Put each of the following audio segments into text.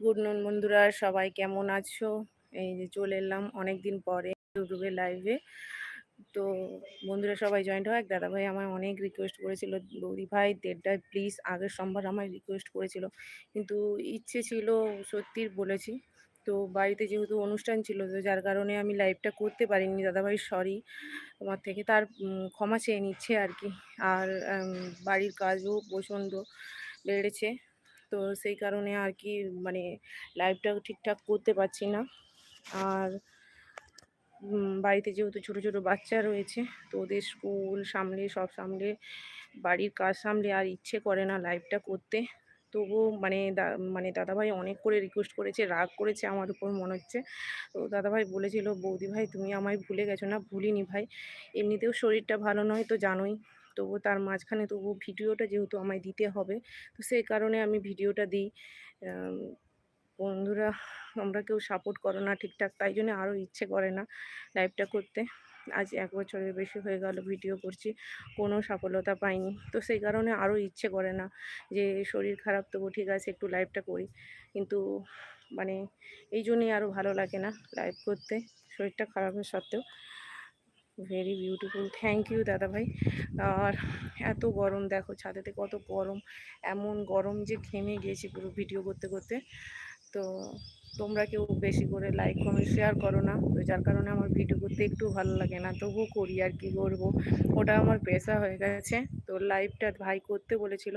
Good নুন বন্ধুরা, সবাই কেমন আছো? এই যে চলে এলাম অনেক দিন পরে ইউটিউবে লাইভে তো বন্ধুরা সবাই জয়েন্ট হয় দাদা ভাই আমায় অনেক রিকোয়েস্ট করেছিল, বৌদি ভাই, দেড়টায় প্লিজ আগের সোমবার আমায় রিকোয়েস্ট করেছিল। কিন্তু ইচ্ছে ছিল সত্যির বলেছি। তো বাড়িতে যেহেতু অনুষ্ঠান ছিল, তো যার কারণে আমি লাইভটা করতে পারিনি। দাদাভাই সরি তোমার থেকে তার ক্ষমা চেয়ে নিচ্ছে আর কি। আর বাড়ির কাজও প্রচণ্ড বেড়েছে। তো সেই কারণে আর কি মানে লাইভটাও ঠিকঠাক করতে পারছি না। আর বাড়িতে যেহেতু ছোটো ছোটো বাচ্চা রয়েছে, তো ওদের স্কুল সামলে, সব সামলে, বাড়ির কাজ সামলে আর ইচ্ছে করে না লাইভটা করতে। তবুও মানে দা মানে দাদাভাই অনেক করে রিকোয়েস্ট করেছে, রাগ করেছে আমার উপর মনে হচ্ছে। তো দাদাভাই বলেছিল, বৌদি ভাই, তুমি আমায় ভুলে গেছো না? ভুলিনি ভাই। এমনিতেও শরীরটা ভালো নয় তো জানোই। তবু তার মাঝখানে তবু ভিডিওটা যেহেতু আমায় দিতে হবে, তো সেই কারণে আমি ভিডিওটা দিই। বন্ধুরা, আমরা কেউ সাপোর্ট করো না ঠিকঠাক, তাই জন্য আরও ইচ্ছে করে না লাইভটা করতে। আজ এক বছরের বেশি হয়ে গেল ভিডিও করছি, কোনো সফলতা পাইনি। তো সেই কারণে আরও ইচ্ছে করে না যে, শরীর খারাপ তবু ঠিক আছে, একটু লাইভটা করি। কিন্তু মানে এই জন্যই আরও ভালো লাগে না লাইভ করতে, শরীরটা খারাপের সত্ত্বেও। ভেরি বিউটিফুল থ্যাংক ইউ দাদা ভাই। আর এত গরম, দেখো ছাদেতে কত গরম, এমন গরম যে ঘেমে গিয়েছি পুরো ভিডিও করতে করতে। তো তোমরা কেউ বেশি করে লাইক কমেন্ট শেয়ার করো না। তো যার কারণে আমার ভিডিও করতে একটু ভালো লাগে না, তবুও করি আর কি করব। ওটা আমার পেশা হয়ে গেছে। তো লাইভটা ভাই করতে বলেছিল।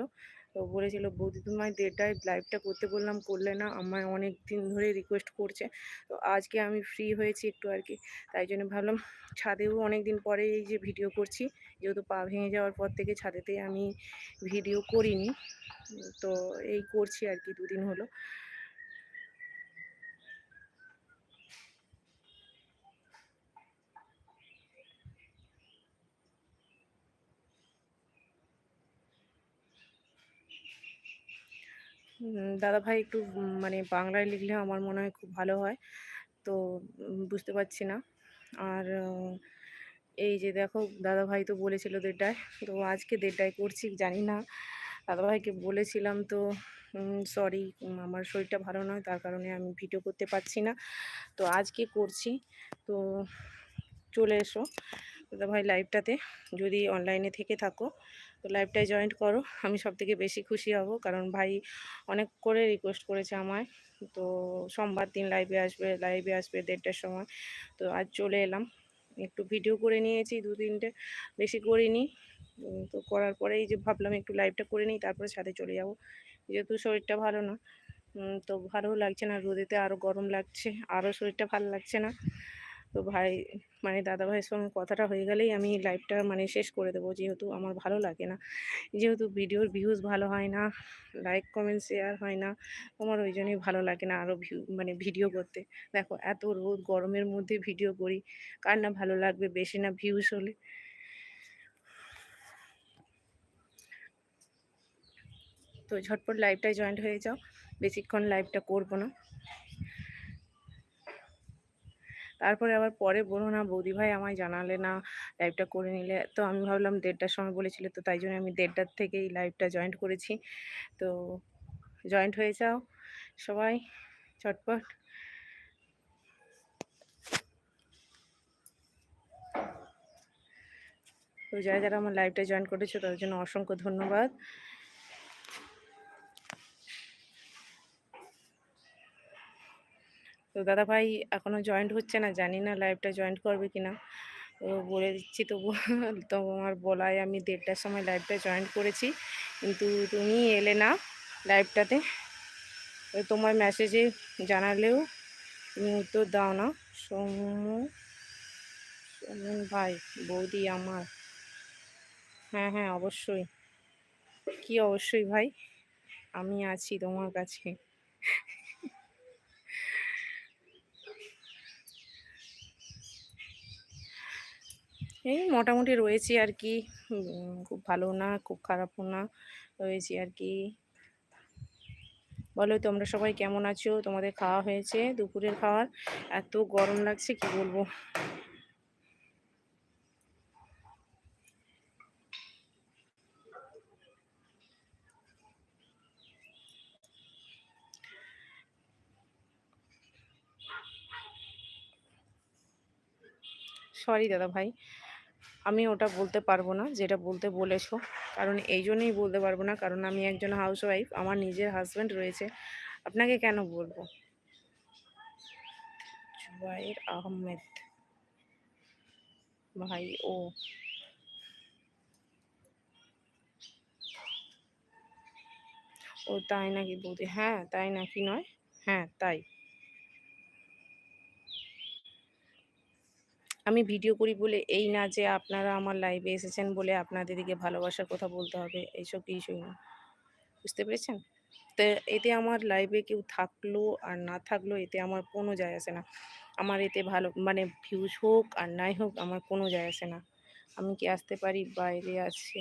তো বলেছিল বৌদি তোমায় দেড়টায় লাইভটা করতে বললাম, করলে না আমায় অনেক দিন ধরে রিকোয়েস্ট করছে। তো আজকে আমি ফ্রি হয়েছি একটু আর কি। তাই জন্য ভাবলাম, ছাদেও অনেক দিন পরে এই যে ভিডিও করছি। যেহেতু পা ভেঙে যাওয়ার পর থেকে ছাদেতে আমি ভিডিও করিনি। তো এই করছি আর কি, দুদিন হলো। দাদা ভাই একটু মানে বাংলায় লিখলে আমার মনে হয় খুব ভালো হয়। তো বুঝতে পারছি না। আর এই যে দেখো, দাদাভাই তো বলেছিল দেড়টায়। তো আজকে দেড়টায় করছি, জানি না। দাদাভাইকে বলেছিলাম তো সরি আমার শরীরটা ভালো নয়, তার কারণে আমি ভিডিও করতে পারছি না। তো আজকে করছি। তো, চলে এসো, দাদাভাই লাইভটাতে যদি অনলাইনে থেকে থাকো তো লাইভটায় জয়েন্ট করো। আমি সব থেকে বেশি খুশি হব কারণ ভাই অনেক করে রিকোয়েস্ট করেছে আমায়। তো সোমবার দিন লাইভে আসবে লাইভে আসবে দেড়টার সময়। তো আজ চলে এলাম। একটু ভিডিও করে নিয়েছি দু তিনটে, বেশি করিনি। তো করার পরেই যে ভাবলাম একটু লাইভটা করে নিই, তারপরে ছাদে চলে যাব। যেহেতু শরীরটা ভালো না তো ভালোও লাগছে না। রোদেতে আরও গরম লাগছে আরও শরীরটা ভালো লাগছে না। তো ভাই মানে দাদা ভাইয়ের সঙ্গে কথাটা হয়ে গেলেই আমি লাইভটা মানে শেষ করে দেবো। যেহেতু আমার ভালো লাগে না, যেহেতু ভিডিওর ভিউজ ভালো হয় না লাইক কমেন্ট শেয়ার হয় না, আমার ওই জন্যই ভালো লাগে না আরও মানে ভিডিও করতে। দেখো, এত রোদ, গরমের মধ্যে ভিডিও করি, কার না ভালো লাগবে বেশি না ভিউজ হলে? তো ঝটপট লাইভটায় জয়েন্ট হয়ে যাও, বেশিক্ষণ লাইভটা করব না। তারপরে আবার পরে বলো না বৌদি ভাই আমায় জানালে না লাইভটা করে নিলে। তো আমি ভাবলাম দেড়টার সময় বলেছিল, তো তাই জন্য আমি দেড়টার থেকেই লাইভটা জয়েন্ট করেছি। তো জয়েন্ট হয়ে যাও সবাই, চটপট। তো যারা যারা আমার লাইভটা জয়েন করেছ তাদের জন্য অসংখ্য ধন্যবাদ। তো দাদা ভাই এখনও জয়েন্ট হচ্ছে না, জানি না লাইভটা জয়েন্ট করবে কি না তো বলে দিচ্ছি তবু তোমার বলায় আমি দেড়টার সময় লাইভটা জয়েন্ট করেছি। কিন্তু তুমি এলে না লাইভটাতে তোমার মেসেজে জানালেও তুমি উত্তর দাও না। সৌম্য সোমন ভাই, বৌদি আমার। হ্যাঁ হ্যাঁ অবশ্যই। কি অবশ্যই ভাই? আমি আছি তোমার কাছে। এই মোটামুটি রয়েছি আর কি খুব ভালো না, খুব খারাপও না, রয়েছি আর কি বলো, তোমরা সবাই কেমন আছো? তোমাদের খাওয়া হয়েছে? দুপুরের খাওয়ার? এত গরম লাগছে, কি বলব? সরি দাদা ভাই। আমি ওটা বলতে পারব না, যেটা বলতে বলেছ। কারণ এই জন্যই বলতে পারব না, কারণ আমি একজন হাউসওয়াইফ আমার নিজের হাজব্যান্ড রয়েছে। আপনাকে কেন বলব? জুবাইর আহমেদ। ভাই, ও। ও তাই নাকি বৌদি? হ্যাঁ তাই নাকি নয়? হ্যাঁ তাই। আমি ভিডিও করি বলে এই না যে আপনারা আমার লাইভে এসেছেন বলে আপনাদের দিকে ভালোবাসার কথা বলতে হবে, এইসব কিছুই না। বুঝতে পেরেছেন? তো এতে আমার লাইভে কেউ থাকল আর না থাকল এতে আমার কোনো যায় আসে না। আমার এতে ভালো মানে ভিউজ হোক আর নাই হোক আমার কোনো যায় আসে না। আমি কি আসতে পারি? বাইরে আছে।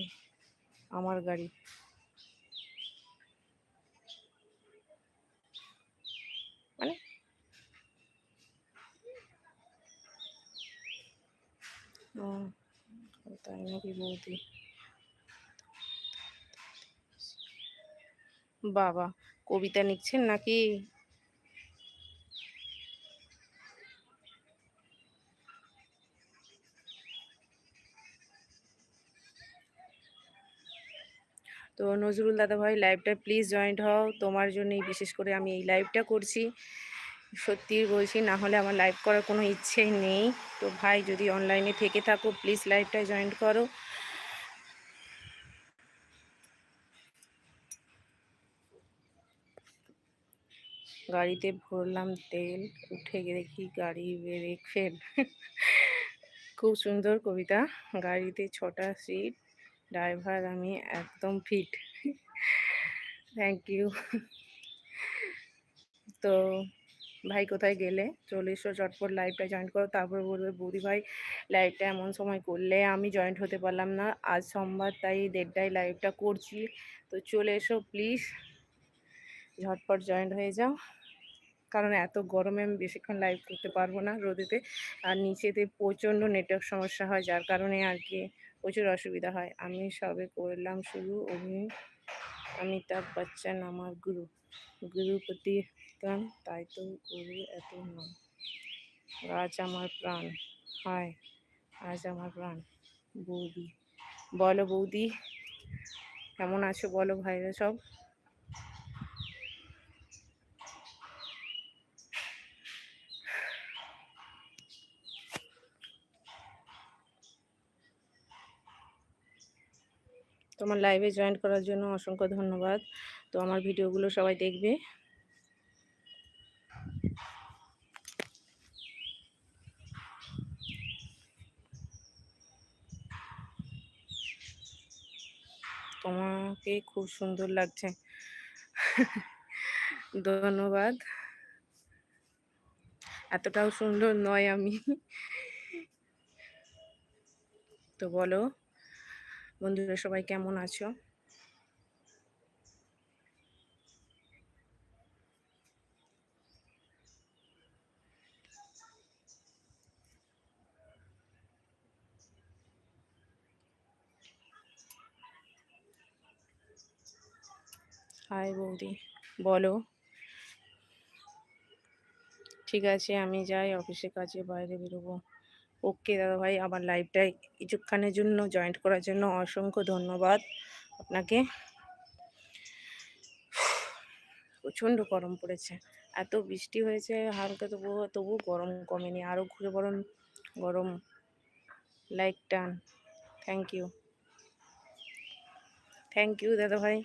আমার গাড়ি। মানে তাই নাকি বৌদি? বাবা, কবিতা লিখছেন নাকি? তো নজরুল দাদা ভাই লাইভটা প্লিজ জয়েন্ট হও। তোমার জন্যই বিশেষ করে আমি এই লাইভটা করছি। সত্যি বলছি, না হলে আমার লাইভ করার কোনো ইচ্ছেই নেই। তো ভাই, যদি অনলাইনে থেকে থাকো প্লিজ লাইভটা জয়েন করো। গাড়িতে ভরলাম তেল, উঠে দেখি গাড়ি ব্রেক ফেল খুব সুন্দর কবিতা। গাড়িতে ছটা সিট ড্রাইভার আমি একদম ফিট থ্যাংক ইউ তো ভাই কোথায় গেলে? চলে এসো চটপট লাইভটা জয়েন করো। তারপর বলবে, বৌদি ভাই লাইভটা এমন সময় করলে আমি জয়েন্ট হতে পারলাম না। আজ সোমবার, তাই দেড়টায় লাইভটা করছি। তো চলে এসো প্লিজ ঝটপট জয়েন্ট হয়ে যাও। কারণ এত গরমে আমি বেশিক্ষণ লাইভ করতে পারব না রোদেতে। আর নিচেতে প্রচণ্ড নেটওয়ার্ক সমস্যা হয়, যার কারণে আর কি প্রচুর অসুবিধা হয়। আমি সবে করলাম শুরু। অভিনয় অমিতাভ বচ্চন, আমার গুরু। গুরুপতি গান তাই তো গুরু এত নাম আজ আমার প্রাণ, হায়, আজ আমার প্রাণ। বৌদি, বলো বৌদি, কেমন আছো বলো ভাইরা সব? তোমার লাইভে জয়েন করার জন্য অসংখ্য ধন্যবাদ। তো আমার ভিডিওগুলো সবাই দেখবে। তোমাকে খুব সুন্দর লাগছে। ধন্যবাদ। এতটাও সুন্দর নয় আমি। তো বলো, বন্ধুরা সবাই কেমন আছো? হাই বৌদি, বলো। ঠিক আছে, আমি যাই, অফিসে কাজে বাইরে বেরোবো। ওকে দাদা ভাই, আমার লাইভটাই কিছুক্ষণের জন্য জয়েন্ট করার জন্য অসংখ্য ধন্যবাদ আপনাকে। প্রচণ্ড গরম পড়েছে। এত বৃষ্টি হয়েছে, হালকা তবু তবু গরম কমেনি। আরও ঘুরে বরং গরম। লাইক টান থ্যাংক ইউ থ্যাংক ইউ দাদা ভাই।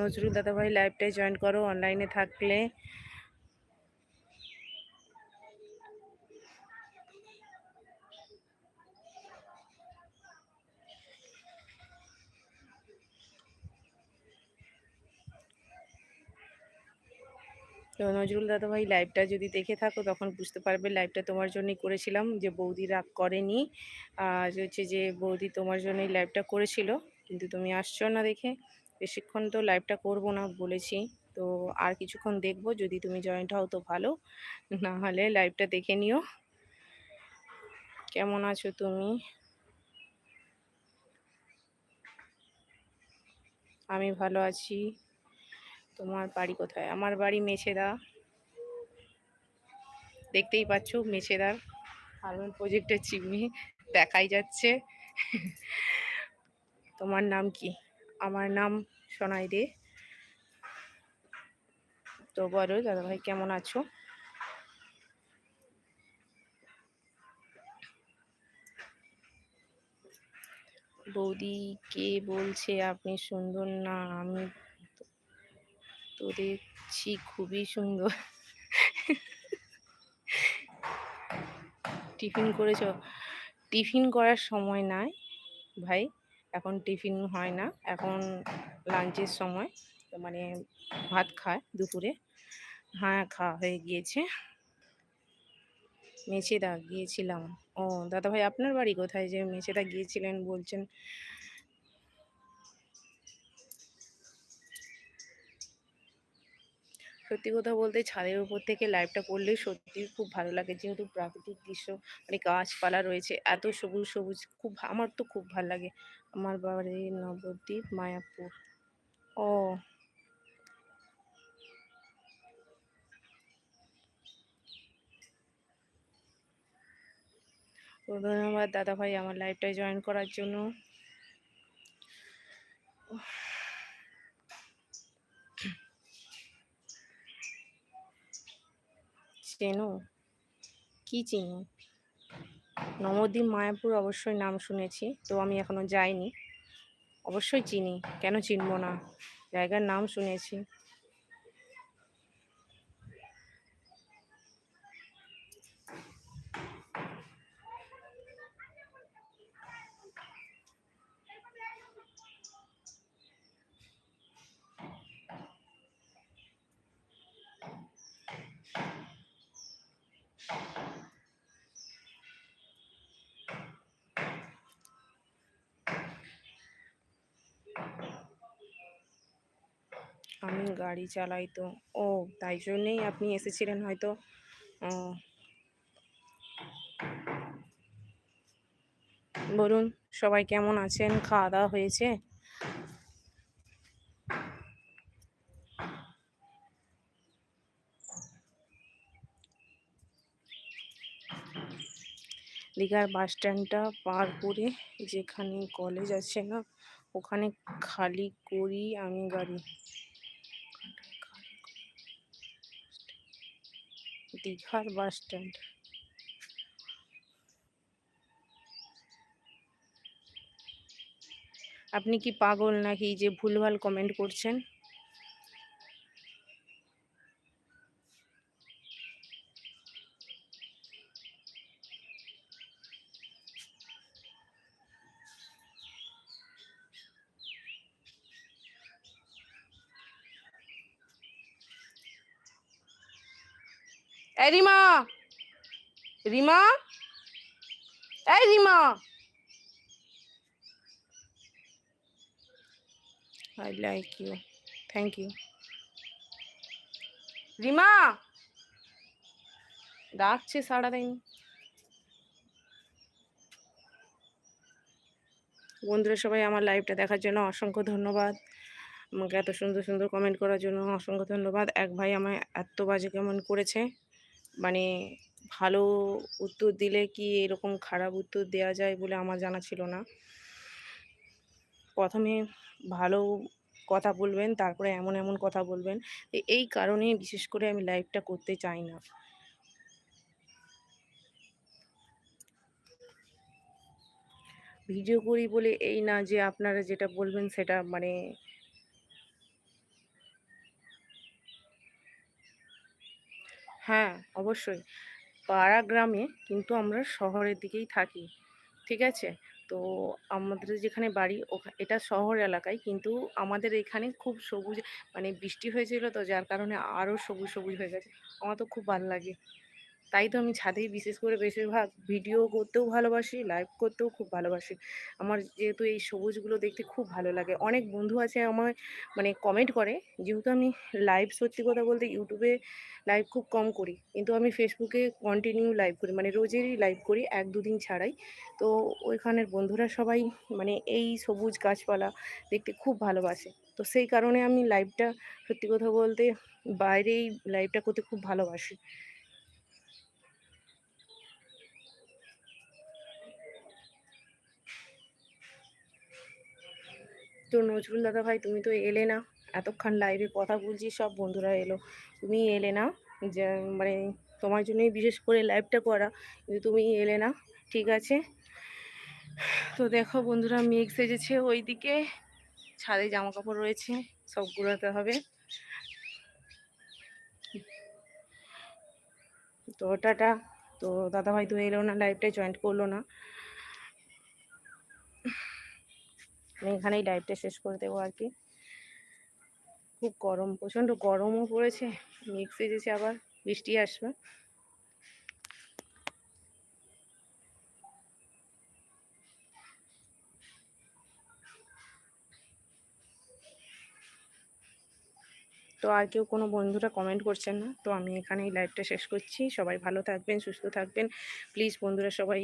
নজরুল দাদাভাই লাইভটাই জয়েন করো অনলাইনে থাকলে। তো নজরুল দাদা ভাই লাইভটা যদি দেখে থাকো, তখন বুঝতে পারবে লাইভটা তোমার জন্যই করেছিলাম, যে বৌদি রাগ করেনি। আর হচ্ছে যে বৌদি তোমার জন্যই লাইভটা করেছিল, কিন্তু তুমি আসছো না দেখে। বেশিক্ষণ তো লাইভটা করব না বলেছি। তো আর কিছুক্ষণ দেখব, যদি তুমি জয়েন্ট হও তো ভালো। না হলে লাইভটা দেখে নিও। কেমন আছো তুমি? আমি ভালো আছি। তোমার বাড়ি কোথায়? আমার বাড়ি মেছেদা। দেখতেই পাচ্ছ মেছেদার হারমোন প্রজেক্টের চিমনি দেখাই যাচ্ছে। তোমার নাম কি? আমার নাম সোনাই দে। তো বলো, দাদাভাই কেমন আছো? বৌদি কে বলছে আপনি সুন্দর? না, আমি তো দেখছি খুবই সুন্দর। টিফিন করেছ? টিফিন করার সময় নাই ভাই। এখন টিফিন হয় না। এখন লাঞ্চের সময় মানে ভাত খায় দুপুরে। হ্যাঁ খাওয়া হয়ে গিয়েছে। মেছেদা গিয়েছিলাম। ও দাদা ভাই আপনার বাড়ি কোথায়? যে মেছেদা গিয়েছিলেন বলছেন। সত্যি কথা বলতে ছাদের উপর থেকে লাইভটা করলে সত্যি খুব ভালো লাগে। যেহেতু প্রাকৃতিক দৃশ্য মানে গাছপালা রয়েছে, এত সবুজ সবুজ, খুব আমার তো খুব ভালো লাগে। আমার বাড়ি নবদ্বীপ, মায়াপুর। ও। ধন্যবাদ দাদা ভাই আমার লাইভটায় জয়েন করার জন্য। চেনো? কি চিনি? নবদ্বীপ, মায়াপুর অবশ্যই নাম শুনেছি, তো আমি এখনও যাইনি। অবশ্যই চিনি, কেন চিনব না? জায়গার নাম শুনেছি। আমি গাড়ি চালাই তো। ও, তাই জন্যেই আপনি এসেছিলেন হয়তো। বলুন, সবাই কেমন আছেন? খাওয়া দাওয়া হয়েছে? দীঘার বাস স্ট্যান্ডটা পার করে যেখানে কলেজ আছে না, ওখানে খালি করি আমি গাড়ি দীঘার বাস স্ট্যান্ড। আপনি কি পাগল নাকি যে ভুলভাল কমেন্ট করছেন? এই রিমা। রিমা? এই Rima. I like you thank you Rima. ডাকছে সাড়া দেয়নি বন্ধুরা সবাই আমার লাইভটা দেখার জন্য অসংখ্য ধন্যবাদ। আমাকে এত সুন্দর সুন্দর কমেন্ট করার জন্য অসংখ্য ধন্যবাদ। এক ভাই আমায় এত বাজে কেমন করেছে। মানে ভালো উত্তর দিলে কি এরকম খারাপ উত্তর দেওয়া যায় বলে আমার জানা ছিল না। প্রথমে ভালো কথা বলবেন, তারপরে এমন এমন কথা বলবেন। এই কারণে বিশেষ করে আমি লাইভটা করতে চাই না। ভিডিও করি বলে এই না যে আপনারা যেটা বলবেন সেটা মানে হ্যাঁ অবশ্যই। পাড়া গ্রামে কিন্তু আমরা শহরের দিকেই থাকি, ঠিক আছে? তো আমাদের যেখানে বাড়ি এটা শহর এলাকায় কিন্তু আমাদের এখানে খুব সবুজ মানে বৃষ্টি হয়েছিল তো যার কারণে আরও সবুজ সবুজ হয়ে গেছে। আমার তো খুব ভালো লাগে। তাই তো আমি ছাদেই বিশেষ করে বেশিরভাগ ভিডিও করতেও ভালোবাসি লাইভ করতেও খুব ভালোবাসি। আমার যেহেতু এই সবুজগুলো দেখতে খুব ভালো লাগে। অনেক বন্ধু আছে আমার মানে কমেন্ট করে, যেহেতু আমি লাইভ সত্যি কথা বলতে ইউটিউবে লাইভ খুব কম করি। কিন্তু আমি ফেসবুকে কন্টিনিউ লাইভ করি মানে রোজেরই লাইভ করি, এক দুদিন ছাড়াই। তো ওইখানের বন্ধুরা সবাই মানে এই সবুজ গাছপালা দেখতে খুব ভালোবাসে। তো সেই কারণে আমি লাইভটা সত্যি কথা বলতে বাইরেই লাইভটা করতে খুব ভালোবাসি। তো নজরুল দাদা ভাই, তুমি তো এলে না। এতক্ষণ লাইভে কথা বলছি, সব বন্ধুরা এলো। তুমি এলে না। যে মানে তোমার জন্যই বিশেষ করে লাইভটা করা কিন্তু তুমি এলে না। ঠিক আছে? তো দেখো বন্ধুরা, মেঘ সেজেছে ওইদিকে। ছাদে জামা কাপড় রয়েছে, সব গুড়াতে হবে। তো টাটা। তো দাদাভাই তো এলো না লাইভটায় জয়েন্ট করল না। আমি এখানেই লাইভটা শেষ করে দেবো আর কি। খুব গরম, প্রচণ্ড গরমও পড়েছে। মেঘ সেজেছে আবার, বৃষ্টি আসবে। তো আর কেউ কোনো বন্ধুরা কমেন্ট করছেন না, তো আমি এখানেই লাইভটা শেষ করছি। সবাই ভালো থাকবেন, সুস্থ থাকবেন। প্লিজ বন্ধুরা সবাই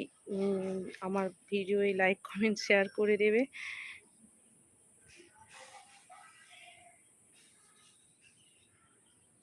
আমার ভিডিও লাইক কমেন্ট শেয়ার করে দেবে।